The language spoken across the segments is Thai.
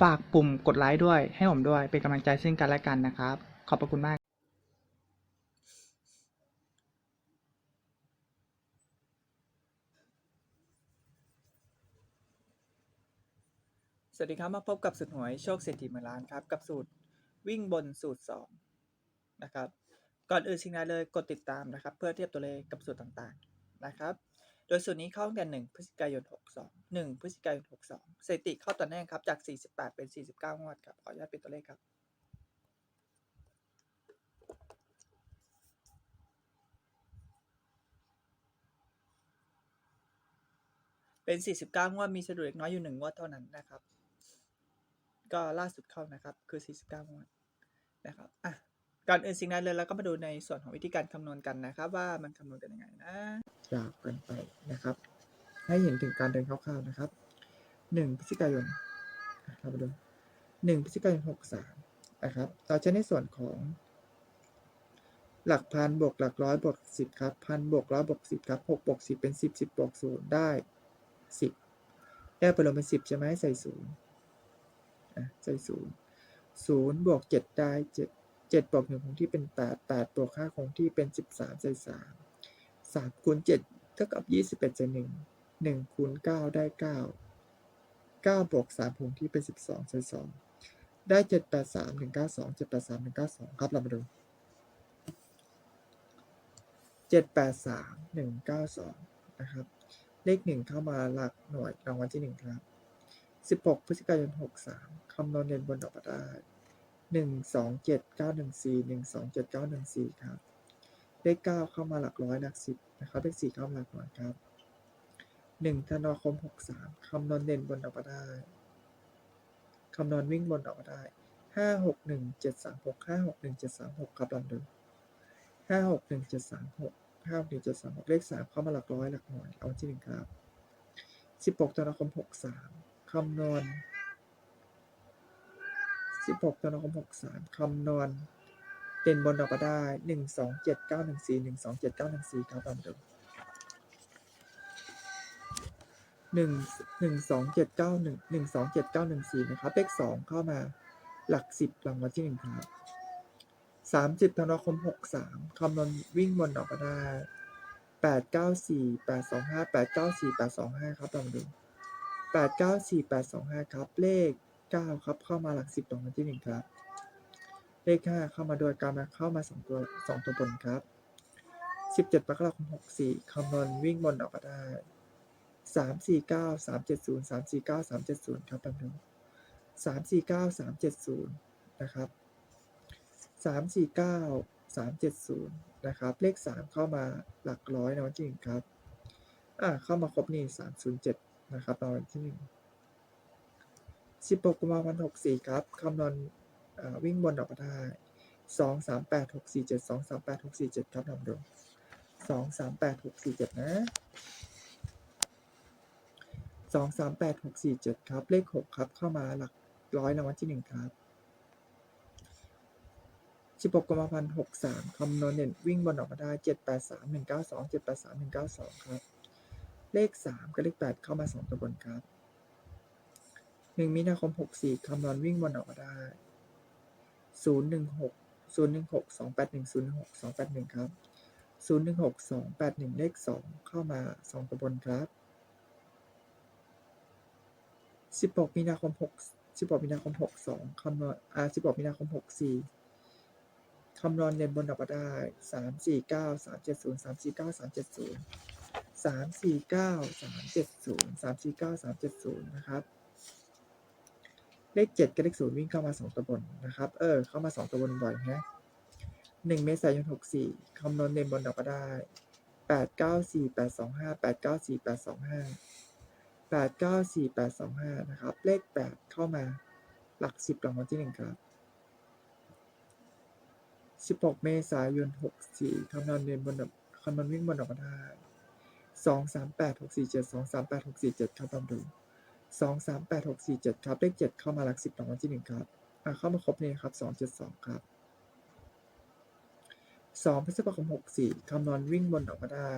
ฝากปุ่มกดไลค์ด้วย ให้ผมด้วย เป็นกำลังใจซึ่งกันและกันนะครับ ขอบพระคุณมากสวัสดีครับมาพบกับสูตรหวยโชคเศรษฐีหมื่นล้านครับกับสูตรวิ่งบนสูตร2นะครับก่อนอื่นสิ่งใดเลยกดติดตามนะครับ เพื่อเทียบตัวเลขกับสูตรต่างๆนะครับ โดยสูตรนี้เข้าตั้งแต่1พฤศจิกายน 62 1 พฤศจิกายน 62สถิติเข้าต่อเนื่องครับ จาก 48 เป็น 49 งวดครับ ขออนุญาตเป็นตัวเลขครับเป็น 49 งวด มีสะดุดเล็กน้อยอยู่ 1 งวดเท่านั้นนะครับ ก็ล่าสุดเข้านะครับ คือ 49 งวดนะครับ อะ ก่อนอื่นสิ่งใดเลยเราก็มาดูในส่วนของวิธีการคำนวณกันนะครับ ว่ามันคำนวณกันยังไงนะยาวกันไปนะครับ ให้เห็นถึงการเดินคร่าวๆนะครับ1พฤศจิกายนเรามาดู1พฤศจิกายน63นะครับเราจะในส่วนของ หลักพันบวกหลักร้อยบวกสิบครับพันบวกร้อยบวกสิบครับหกบวกสิบเป็นสิบสิบบวกศูนย์ได้สิบแยกไปลงเป็นสิบใช่ไหมใส่ศูนย์ใส่ศูนย์ศูนย์บวกเจ็ดได้เจ็ด เจ็ดบวกหนึ่งคงที่เป็นแปดแปดบวกห้าคงที่เป็นสิบสามใส่สามสามคูณเจ็ดเท่ากับยี่สิบเอ็ดใส่หนึ่งหนึ่งคูณเก้าได้เก้าเก้าบวกสามคงที่เป็นสิบสองใส่สองได้เจ็ดแปดสามหนึ่งเก้าสองเจ็ดแปดสามหนึ่งเก้าสองครับเรามาดูเจ็ดแปดสามหนึ่งเก้าสองนะครับ เลขหนึ่งเข้ามาหลักหน่วยรางวัลที่หนึ่งครับสิบหกพฤศจิกายนหกสามคำนวณเด่นบนออกมาได้ หนึ่งสองเจ็ดเก้าหนึ่งสี่หนึ่งสองเจ็ดเก้าหนึ่งสี่ครับ เลขเก้าเข้ามาหลักร้อยหลักสิบนะครับเลขสี่เข้ามาหลักหน่วยครับหนึ่งธันวาคมหกสามคำนวณเด่นบนออกมาได้คำนวณวิ่งบนออกมาได้ห้าหกหนึ่งเจ็ดสามหกห้าหกหนึ่งเจ็ดสามหกครับลองดูห้าหกหนึ่งเจ็ดสามหกห้าหกหนึ่งเจ็ดสามหกเลขสามเข้ามาหลักร้อยหลักหน่วยเอาที่หนึ่งครับสิบหกธันวาคมหกสามคำนวณ สิบหกธันวาคมหกสามคำนวณเด่นบนออกมาได้หนึ่งสองเจ็ดเก้าหนึ่งสี่หนึ่งสองเจ็ดเก้าหนึ่งสี่ครับลองดูหนึ่งหนึ่งสองเจ็ดเก้าหนึ่งหนึ่งสองเจ็ดเก้าหนึ่งสี่นะครับเลขสองเข้ามาหลักสิบรางวัลที่หนึ่งครับสามสิบธันวาคมหกสามคำนวณวิ่งบนออกมาได้แปดเก้าสี่แปดสองห้าแปดเก้าสี่แปดสองห้าครับลองดูแปดเก้าสี่แปดสองห้าครับเลข เก้าครับ เข้ามาหลักสิบตรงกันที่หนึ่งครับ เลขห้าเข้ามาโดยการมาเข้ามาสองตัวสองตัวบนครับสิบเจ็ดมกราคมหกสี่คำนวณวิ่งบนออกมาได้สามสี่เก้าสามเจ็ดศูนย์สามสี่เก้าสามเจ็ดศูนย์ครับลองดูสามสี่เก้าสามเจ็ดศูนย์นะครับสามสี่เก้าสามเจ็ดศูนย์นะครับ เลขสามเข้ามาหลักร้อยนะวันที่หนึ่งครับ อ่าเข้ามาครบนี่สามศูนย์เจ็ดนะครับรางวัลที่หนึ่ง สิบหกกุมภาพันธ์หกสี่ครับคำนวณวิ่งบนออกมาได้สองสามแปดหกสี่เจ็ดสองสามแปดหกสี่เจ็ดครับลองดูสองสามแปดหกสี่เจ็ดนะสองสามแปดหกสี่เจ็ดครับ เลขหกครับ เข้ามาหลักร้อยรางวัลที่หนึ่งครับสิบหกกุมภาพันธ์หกสามคำนวณเด่นวิ่งบนออกมาได้เจ็ดแปดสามหนึ่งเก้าสองเจ็ดแปดสามหนึ่งเก้าสองครับ เลขสามกับเลขแปดเข้ามาสองตัวบนครับ หนึ่งมีนาคมหกสี่คำนวณวิ่งบนออกได้ศูนย์หนึ่งหกศูนย์หนึ่งหกสองแปดหนึ่งศูนย์หกสองแปดหนึ่งครับศูนย์หนึ่งหกสองแปดหนึ่งเลขสองเข้ามาสองตัวบนครับสิบหกมีนาคมหกสิบหกมีนาคมหกสองคำนวณอ่าสิบหกมีนาคมหกสี่คำนวณเด่นบนออกได้สามสี่เก้าสามเจ็ดศูนย์สามสี่เก้าสามเจ็ดศูนย์สามสี่เก้าสามเจ็ดศูนย์สามสี่เก้าสามเจ็ดศูนย์นะครับ เลขเจ็ดกับเลขศูนย์วิ่งเข้ามาสองตัวบนนะครับ เออ เข้ามาสองตัวบนบ่อยฮะหนึ่งเมษายนหกสี่คำนวณเด่นบนออกมาได้แปดเก้าสี่แปดสองห้าแปดเก้าสี่แปดสองห้าแปดเก้าสี่แปดสองห้านะครับ เลขแปดเข้ามาหลักสิบรางวัลที่หนึ่งครับ16เมษายน64คำนวณเรียนบนแบบคำนวณวิ่งบนออกมาได้2 3 8 6 4 7 2 3 8 6 4 7ครับลองดู 2 3 8 6 4 7ครับ เลข7เข้ามาหลัก10รางวัลที่1ครับ อะเข้ามาครบนี่ครับ2 7 2ครับ2พฤษภาคม64คำนวณวิ่งบนออกมาได้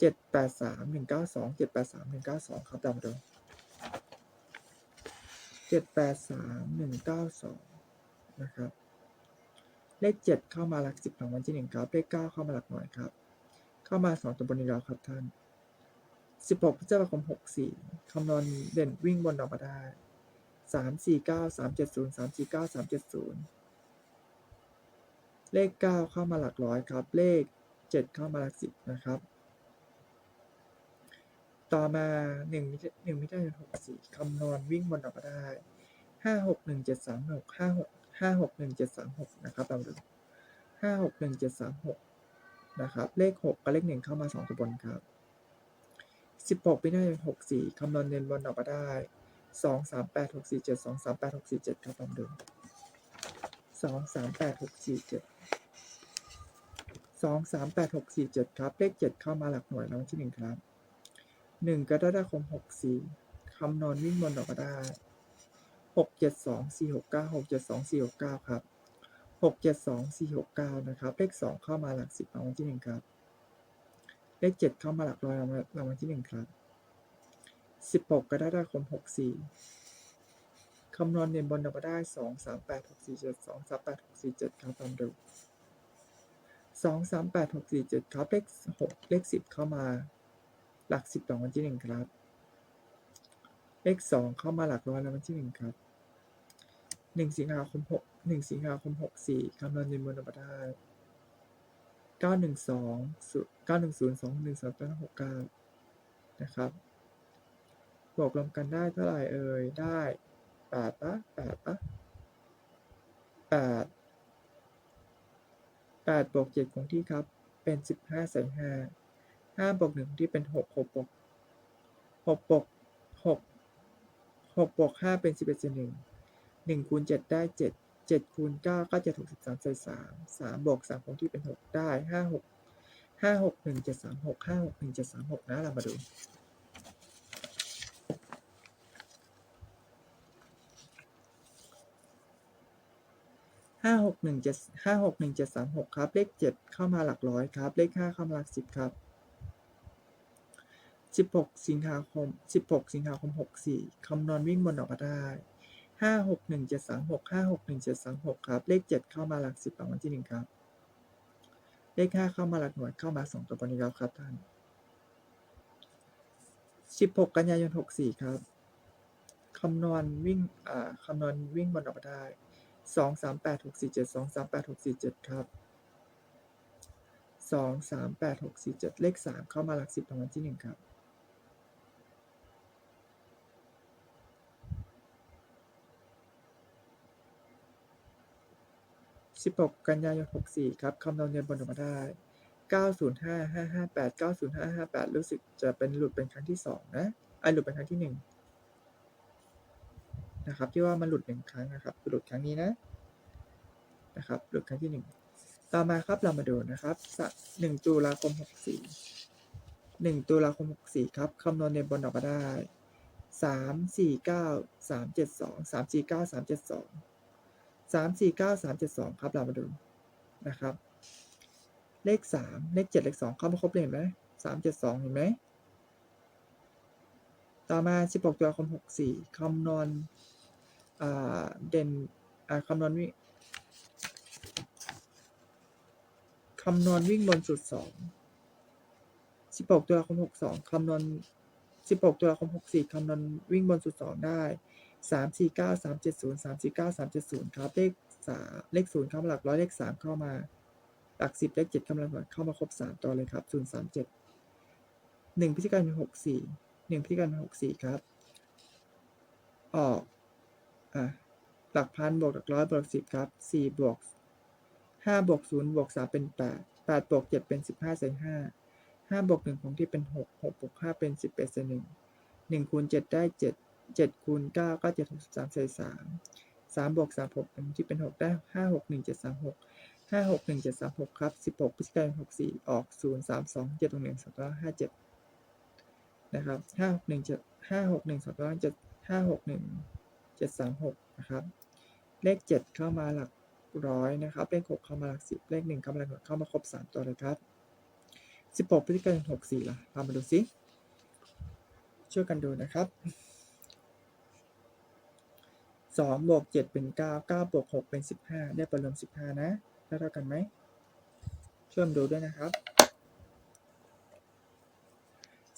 7 8 3 1 9 2 7 8 3 1 9 2ครับลองดู7 8 3 1 9 2นะครับ เลขเจ็ดเข้ามาหลักสิบรางวัลที่หนึ่งครับ เลขเก้าเข้ามาหลักหน่วยครับ เข้ามาสองตัวบนนี้แล้วครับท่าน สิบหกพฤษภาคมหกสี่คำนวณเด่นวิ่งบนออกมาได้สามสี่เก้าสามเจ็ดศูนย์สามสี่เก้าสามเจ็ดศูนย์เลขเก้าเข้ามาหลักร้อยครับ เลขเจ็ดเข้ามาหลักสิบนะครับ ต่อมาหนึ่งหนึ่งมิถุนายนหกสี่คำนวณวิ่งบนออกมาได้ห้าหกหนึ่งเจ็ดสามหกห้าหกห้าหกหนึ่งเจ็ดสามหกนะครับเราดูห้าหกหนึ่งเจ็ดสามหกนะครับ เลขหกกับเลขหนึ่งเข้ามาสองตัวบนครับ สิบหกมิถุนายนหกสี่คำนวณเด่นบนออกมาได้สองสามแปดหกสี่เจ็ดสองสามแปดหกสี่เจ็ดครับลองดูสองสามแปดหกสี่เจ็ดสองสามแปดหกสี่เจ็ดครับ เลขเจ็ดเข้ามาหลักหน่วยรางวัลที่หนึ่งครับหนึ่งกรกฎาคมหกสี่คำนวณวิ่งบนออกมาได้หกเจ็ดสองสี่หกเก้าหกเจ็ดสองสี่หกเก้าครับหกเจ็ดสองสี่หกเก้านะครับ เลขสองเข้ามาหลักสิบรางวัลที่หนึ่งครับ เลขเจ็ดเข้ามาหลักร้อยรางวัลราที่หนึ่งครับสิบหกกรกฎาคมหกสี่คำนวณเด่นบนออกมาได้สองสามแปดหกสี่เจ็ดสองสามแปดหกสี่เจ็ดครับลองดูสองสามแปดหกสี่เจ็ดครับเลขหกเลขสิบเข้ามา หลักสิบรางวัลที่หนึ่งครับ เลขสองเข้ามาหลักร้อยรางวัลที่หนึ่งครับหนึ่งสิงหาคมหกหนึ่งสิงหาคมหกสี่คำนวณเงินบนออกมาได้ เก้าหนึ่งสองเก้าหนึ่งศูนย์สองหนึ่งสามแปดหกเก้านะครับ บวกรวมกันได้เท่าไหร่เอ่ย ได้แปดปะแปดปะแปดแปดบวกเจ็ดคงที่ครับ เป็นสิบห้าใส่ห้าห้าบวกหนึ่งที่เป็นหกหกบวกหกบวกหกหกบวกห้าเป็นสิบเอ็ดส่วนหนึ่งหนึ่งคูณเจ็ดได้เจ็ด เจ็ดคูณเก้าก็จะถูกสิบสามใส่สามสามบวกสามคงที่เป็นหกได้ห้าหกห้าหกหนึ่งเจ็ดสามหกห้าหกหนึ่งเจ็ดสามหกนะเรามาดูห้าหกหนึ่งเจ็ดห้าหกหนึ่งเจ็ดสามหกครับ เลขเจ็ดเข้ามาหลักร้อยครับ เลขห้าเข้ามาหลักสิบครับสิบหกสิงหาคมสิบหกสิงหาคมหกสี่คำนวณวิ่งบนออกมาได้ ห้าหกหนึ่งเจ็ดสามหกห้าหกหนึ่งเจ็ดสามหกครับ เลขเจ็ดเข้ามาหลักสิบรางวัลที่หนึ่งครับ เลขห้าเข้ามาหลักหน่วยเข้ามาสองตัวบนนี้แล้วครับท่านสิบหกกันยายนหกสี่ครับคำนวณวิ่งอ่าคำนวณวิ่งบนออกมาได้สองสามแปดหกสี่เจ็ดสองสามแปดหกสี่เจ็ดครับสองสามแปดหกสี่เจ็ดเลขสามเข้ามาหลักสิบรางวัลที่หนึ่งครับ สิบหกกันยายนหกสี่ครับคำนวณเงินบนออกมาได้เก้าศูนย์ห้าห้าห้าแปดเก้าศูนย์ห้าห้าแปดรู้สึกจะเป็นหลุดเป็นครั้งที่สองนะไอหลุดเป็นครั้งที่หนึ่งนะครับ ที่ว่ามันหลุดหนึ่งครั้งนะครับ หลุดครั้งนี้นะ นะครับ หลุดครั้งที่หนึ่งต่อมาครับเรามาดูนะครับสักหนึ่งตุลาคมหกสี่หนึ่งตุลาคมหกสี่ครับคำนวณเงินบนออกมาได้สามสี่เก้า สามสี่เก้าสามเจ็ดสองครับเรามาดูนะครับ เลขสามเลขเจ็ดเลขสองเข้ามาครบเลยเห็นไหมสามเจ็ดสองเห็นไหมต่อมาสิบหกตุลาคมหกสี่คำนวณอ่าเด่นคำนวณวิ่งคำนวณวิ่งบนสุดสองสิบหกตุลาคมหกสองคำนวณสิบหกตุลาคมหกสี่คำนวณวิ่งบนสุดสองได้ สามสี่เก้าสามเจ็ดศูนย์สามสี่เก้าสามเจ็ดศูนย์ครับ เลขสามเลขศูนย์เข้ามาหลักร้อยเลขสามเข้ามา หลักสิบเลขเจ็ดเข้ามาหลักหน่วยเข้ามาครบสามตัวเลยครับศูนย์สามเจ็ดหนึ่งพฤศจิกายนหกสี่หนึ่งพฤศจิกายนหกสี่ครับ ออกอะหลักพันบวกหลักร้อยบวกสิบครับสี่บวกห้าบวกศูนย์บวกสามเป็นแปดแปดบวกเจ็ดเป็นสิบห้าใส่ห้าห้าบวกหนึ่งของที่เป็นหกหกบวกห้าเป็นสิบเอ็ดใส่หนึ่งหนึ่งคูณเจ็ดได้เจ็ด เจ็ดคูณเก้าก็เจ็ดหกสามใส่สามสามบวกสามหกที่เป็นหกได้ห้าหกหนึ่งเจ็ดสามหกห้าหกหนึ่งเจ็ดสามหกครับสิบหกพฤศจิกายนหกสี่ออกศูนย์สามสองเจ็ดหกหนึ่งสองร้อยห้าเจ็ดนะครับห้าหกหนึ่งเจ็ดห้าหกหนึ่งสองร้อยเจ็ดห้าหกหนึ่งเจ็ดสามหกนะครับเลขเจ็ดเข้ามาหลักร้อยนะครับ เลขหกเข้ามาหลักสิบเลขหนึ่งเข้ามาหลักหน่วยเข้ามาครบสามตัวเลยครับสิบหกพฤศจิกายนหกสี่ละเรามาดูซิช่วยกันดูนะครับ สองบวกเจ็ดเป็นเก้าเก้าบวกหกเป็นสิบห้าได้ประรวมสิบห้านะได้เท่ากันไหมช่วยดูด้วยนะครับ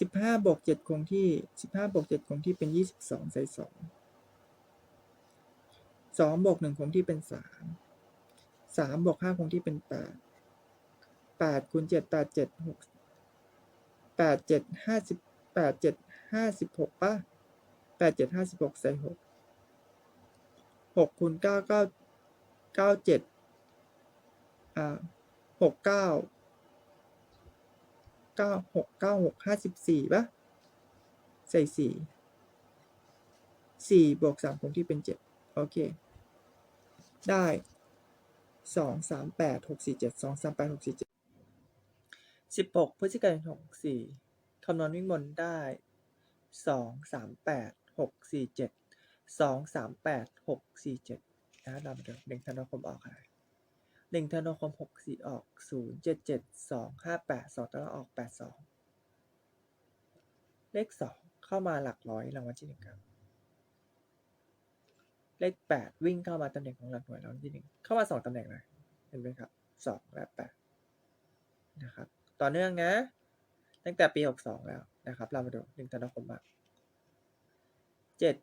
สิบห้าบวกเจ็ดคงที่สิบห้าบวกเจ็ดคงที่เป็นยี่สิบสองใส่สองสองบวกหนึ่งคงที่เป็นสามสามบวกห้าคงที่เป็นแปดแปดคูณเจ็ดแปดเจ็ดหกแปดเจ็ดห้าสิบแปดเจ็ดห้าสิบหกป่ะแปดเจ็ดห้าสิบหกใส่หก หกคูณเก้าเก้าเก้าเจ็ดอ่าหกเก้าเก้าหกเก้าหกห้าสิบสี่ป่ะใส่สี่สี่บวกสามคงที่เป็นเจ็ดโอเค ได้สองสามแปดหกสี่เจ็ดสองสามแปดหกสี่เจ็ดสิบหกพฤศจิกายนหกสี่คำนวณวิ่งบนได้สองสามแปดหกสี่เจ็ด สองสามแปดหกสี่เจ็ดนะเรามาดูหนึ่งธันวาคมออกอะไรหนึ่งธันวาคมหกสี่ออกศูนย์เจ็ดเจ็ดสองห้าแปดสองตารางออกแปดสองเลขสองเข้ามาหลักร้อยรางวัลที่หนึ่งครับเลขแปดวิ่งเข้ามาตำแหน่งของหลักหน่วยแล้วที่หนึ่งเข้ามาสองตำแหน่งเลยเห็นไหมครับสองและแปดนะครับต่อเนื่องนะ ตั้งแต่ปีหกสองแล้วนะครับ เรามาดูหนึ่งธันวาคมมาเจ็ด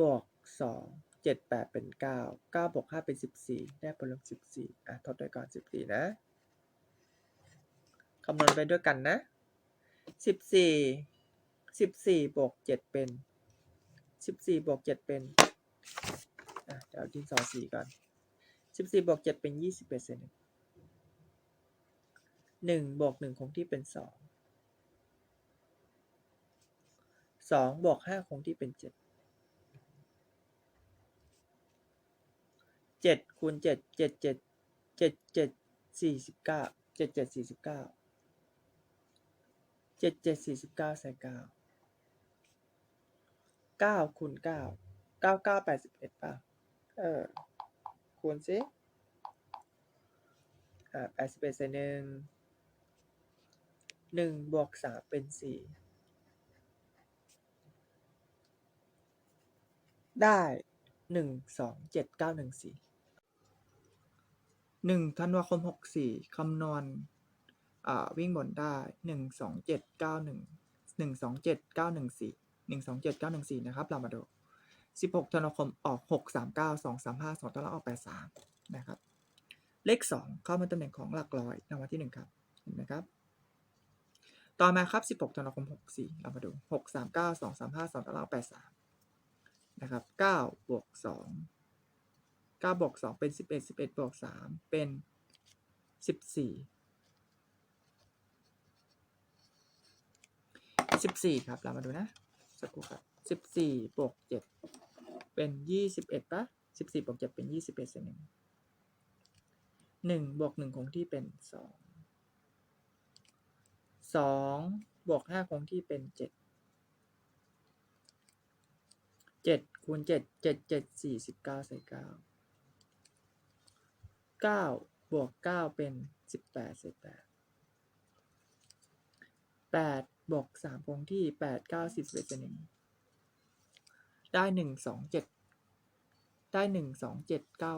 บวกสองเจ็ดแปดเป็นเก้าเก้าบวกห้าเป็นสิบสี่ได้ผลลัพธ์สิบสี่อะทดด้วยก่อนสิบสี่นะคำนวณไปด้วยกันนะสิบสี่สิบสี่บวกเจ็ดเป็นสิบสี่บวกเจ็ดเป็นอะเดี๋ยวเอาดินสอสีก่อนสิบสี่บวกเจ็ดเป็นยี่สิบเปอร์เซ็นต์หนึ่งบวกหนึ่งคงที่เป็นสองสองบวกห้าคงที่เป็นเจ็ด เจ็ดคูณเจ็ดเจ็ดเจ็ดเจ็ดเจ็ดสี่สิบเก้าเจ็ดเจ็ดสี่สิบเก้าเจ็ดเจ็ดสี่สิบเก้าใส่เก้าเก้าคูณเก้าเก้าเก้าแปดสิบเอ็ดป่ะเออคูณสิอ่าแปดสิบเอ็ดใส่หนึ่งหนึ่งบวกสามเป็นสี่ได้หนึ่งสองเจ็ดเก้าหนึ่งสี่ หนึ่งธันวาคมหกสี่คำนวณวิ่งบนได้หนึ่งสองเจ็ดเก้าหนึ่งหนึ่งสองเจ็ดเก้าหนึ่งสี่หนึ่งสองเจ็ดเก้าหนึ่งสี่นะครับ เรามาดูสิบหกธันวาคมออกหกสามเก้าสองสามห้าสองตาราออกแปดสามนะครับ เลขสองเข้ามาตำแหน่งของหลักร้อยรางวัลที่หนึ่งครับ เห็นไหมครับ ต่อมาครับสิบหกธันวาคมหกสี่เรามาดูหกสามเก้าสองสามห้าสองตาราออกแปดสามนะครับเก้าบวกสอง เก้าบวกสองเป็นสิบเอ็ดสิบเอ็ดบวกสามเป็นสิบสี่สิบสี่ครับ เรามาดูนะ สักครู่ครับสิบสี่บวกเจ็ดเป็นยี่สิบเอ็ดปะสิบสี่บวกเจ็ดเป็นยี่สิบเอ็ดส่วนหนึ่งบวกหนึ่งคงที่เป็นสองสองบวกห้าคงที่เป็นเจ็ดเจ็ดคูณเจ็ดเจ็ดเจ็ดสี่สิบเก้าใส่เก้า เก้าบวกเก้าเป็นสิบแปดใส่แปดแปดบวกสามคงที่แปดเก้าสิบเอ็ดส่วนหนึ่งได้หนึ่งสองเจ็ดได้หนึ่งสองเจ็ดเก้า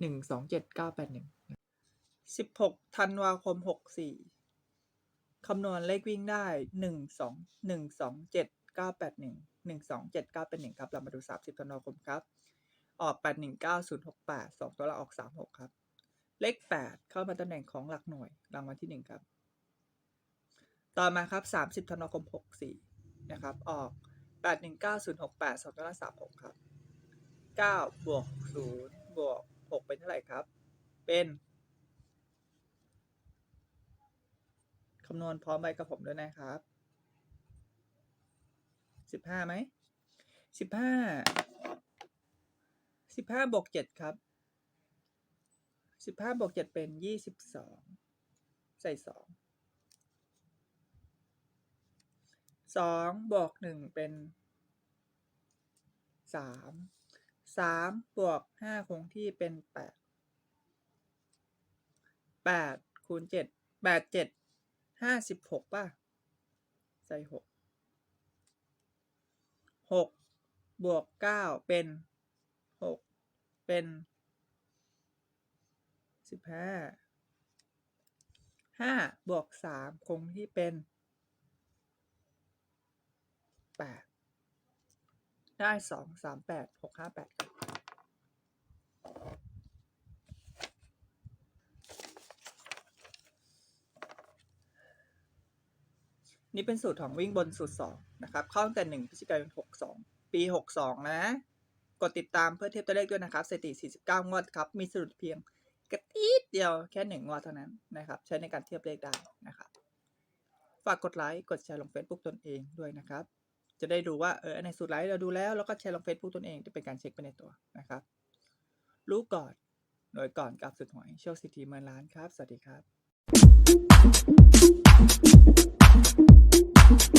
หนึ่งสองเจ็ดเก้าแปดหนึ่งสิบหกธันวาคมหกสี่คำนวณเลขวิ่งได้หนึ่งสองหนึ่งสองเจ็ดเก้าแปดหนึ่งหนึ่งสองเจ็ดเก้าเป็นหนึ่งครับ เรามาดูสามสิบธันวาคมครับ ออกแปดหนึ่งเก้าศูนย์หกแปดสองตัวละออกสามหกครับ เลขแปดเข้ามาตำแหน่งของหลักหน่วยรางวัลที่หนึ่งครับ ต่อมาครับสามสิบธันวาคมหกสี่นะครับ ออกแปดหนึ่งเก้าศูนย์หกแปดสองตัวละสามหกครับเก้าบวกศูนย์บวกหกเป็นเท่าไหร่ครับ เป็นคำนวณพร้อมไปกับผมด้วยนะครับสิบห้าไหมสิบห้าสิบห้าบวกเจ็ดครับ สิบห้าบวกเจ็ดเป็นยี่สิบสองใส่สองสองบวกหนึ่งเป็นสามสามบวกห้าคงที่เป็นแปดแปดคูณเจ็ดแปดเจ็ดห้าสิบหกป่ะ ใส่หกหกบวกเก้าเป็นหกเป็น สิบห้าห้าบวกสามคงที่เป็นแปดได้สองสามแปดหกห้าแปดนี่เป็นสูตรของวิ่งบนสูตรสองนะครับ เข้าตั้งแต่หนึ่งพฤศจิกายนหกสองปีหกสองนะ กดติดตามเพื่อเทียบตัวเลขด้วยนะครับสถิติ49 งวดครับ มีสรุปเพียง กระติดเดียวแค่หนึ่งงวดเท่านั้นนะครับ ใช้ในการเทียบเลขได้นะครับ ฝากกดไลค์กดแชร์ลงเฟซบุ๊กตนเองด้วยนะครับ จะได้ดูว่าเออในสูตรไลค์เราดูแล้วแล้วก็แชร์ลงเฟซบุ๊กตนเองจะเป็นการเช็คไปในตัวนะครับ รู้ก่อนหน่วยก่อนกับสุดหวยโชคสิทธิเมืองล้านครับ สวัสดีครับ